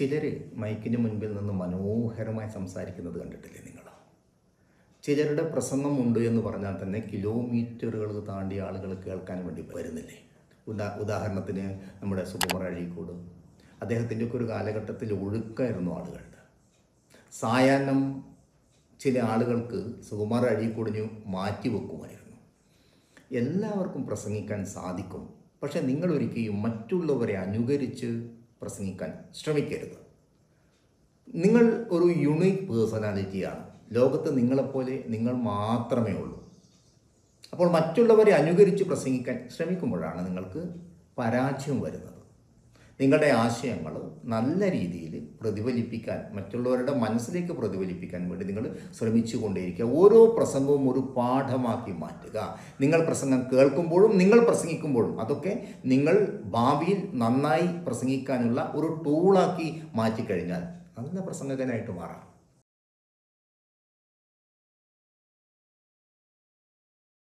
ചിലർ മൈക്കിന് മുൻപിൽ നിന്ന് മനോഹരമായി സംസാരിക്കുന്നത് കണ്ടിട്ടില്ലേ നിങ്ങൾ ചിലരുടെ പ്രസംഗം ഉണ്ട് എന്ന് പറഞ്ഞാൽ തന്നെ കിലോമീറ്ററുകൾ താണ്ടി ആളുകൾ കേൾക്കാൻ വേണ്ടി വരുന്നില്ലേ? ഉദാ ഉദാഹരണത്തിന് നമ്മുടെ സുകുമാർ അഴീക്കോട്. അദ്ദേഹത്തിന്റെ ഒക്കെ ഒരു കാലഘട്ടത്തിൽ ഒഴുക്കായിരുന്നു ആളുകളുടെ സായാഹ്നം ചില ആളുകൾക്ക് സുകുമാർ അഴീക്കോടിന് മാറ്റിവെക്കുമായിരുന്നു എല്ലാവർക്കും പ്രസംഗിക്കാൻ സാധിക്കും. പക്ഷേ നിങ്ങളൊരിക്കലും മറ്റുള്ളവരെ അനുകരിച്ച് പ്രസംഗിക്കാൻ ശ്രമിക്കരുത്. നിങ്ങൾ ഒരു യുണീക്ക് പേഴ്സണാലിറ്റിയാണ് ലോകത്ത് നിങ്ങളെപ്പോലെ നിങ്ങൾ മാത്രമേ ഉള്ളൂ. അപ്പോൾ മറ്റുള്ളവരെ അനുകരിച്ച് പ്രസംഗിക്കാൻ ശ്രമിക്കുമ്പോഴാണ് നിങ്ങൾക്ക് പരാജയം വരുന്നത്. നിങ്ങളുടെ ആശയങ്ങൾ നല്ല രീതിയിൽ പ്രതിഫലിപ്പിക്കാൻ മറ്റുള്ളവരുടെ മനസ്സിലേക്ക് പ്രതിഫലിപ്പിക്കാൻ വേണ്ടി നിങ്ങൾ ശ്രമിച്ചു കൊണ്ടേയിരിക്കുക ഓരോ പ്രസംഗവും ഒരു പാഠമാക്കി മാറ്റുക. നിങ്ങൾ പ്രസംഗം കേൾക്കുമ്പോഴും നിങ്ങൾ പ്രസംഗിക്കുമ്പോഴും അതൊക്കെ നിങ്ങൾ ഭാവിയിൽ നന്നായി പ്രസംഗിക്കാനുള്ള ഒരു ടൂളാക്കി മാറ്റിക്കഴിഞ്ഞാൽ നല്ല പ്രസംഗകനായിട്ട് മാറാം.